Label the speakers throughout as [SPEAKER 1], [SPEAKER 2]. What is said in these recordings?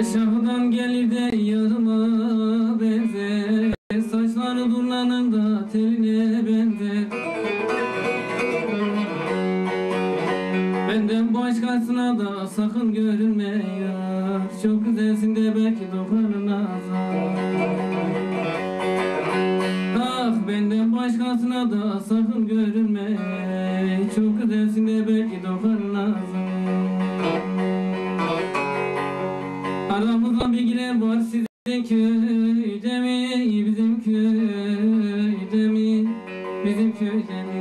[SPEAKER 1] Aşağıdan gelir de yarıma benzer. Saçları durlanır da teline benzer. Benden başkasına da sakın görünme ya. Çok güzelsin de belki dokunur nazar Ah benden başkasına da sakın görünme. Çok güzelsin de belki dokunur nazar sizin köyde mi Bizim köyde mi? Bizim köyde mi?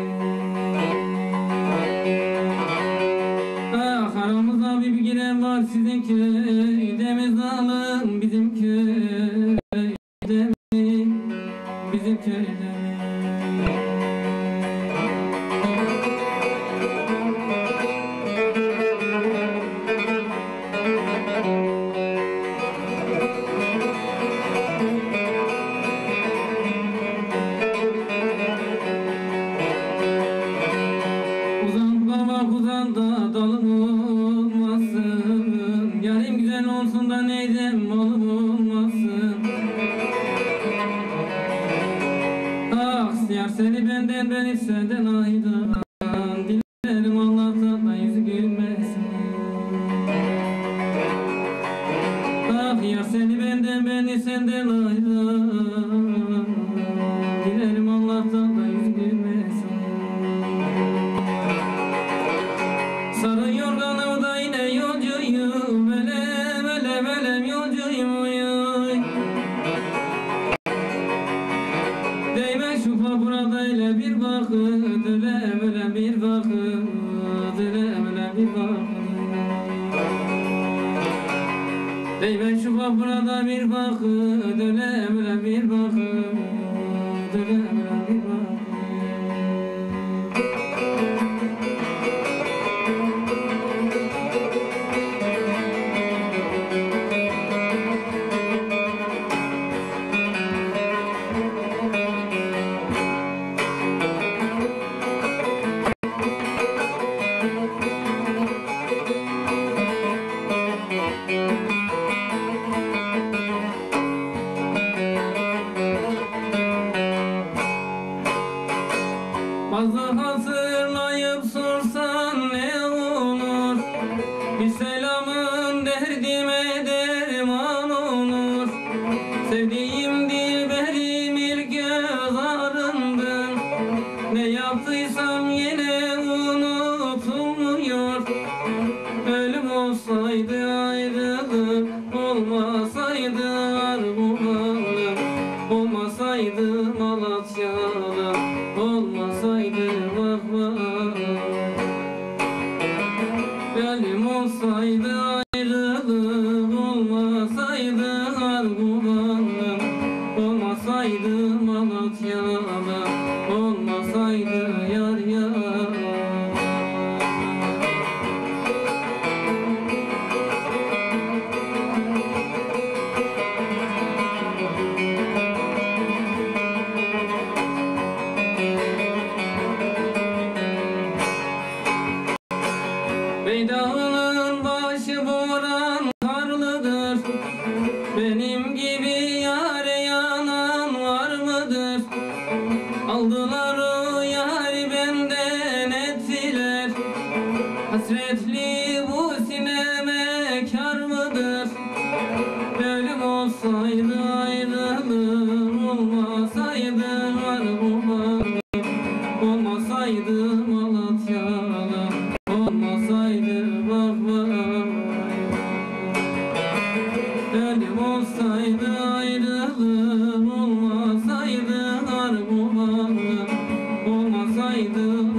[SPEAKER 1] Ah aramızda bir bilgiler var. Sizin köyde mi Zalim bizim köyde mi? Bizim köyde mi baba uzan da dalım olmasın güzel olsun da neydem malım olmasın Ah yar seni benden beni senden aydan Dilerim Allah'tan da yüzü gülmesin. Ah yar seni benden beni senden aydan Velem velem bir bakıt Değme şu burada bir Velem velem bir Velem velem bir bakıt Bir selamın derdime derman olur. Sevdiğim dilberim ilk göz ağrımdın Ne yaptıysam yine unutulmuyor. Ölüm olsaydı ayrılık olmasaydı Benim gibi yare yanan var mıdır? Aldılar o yari benden ettiler Hasretli Hallelujah.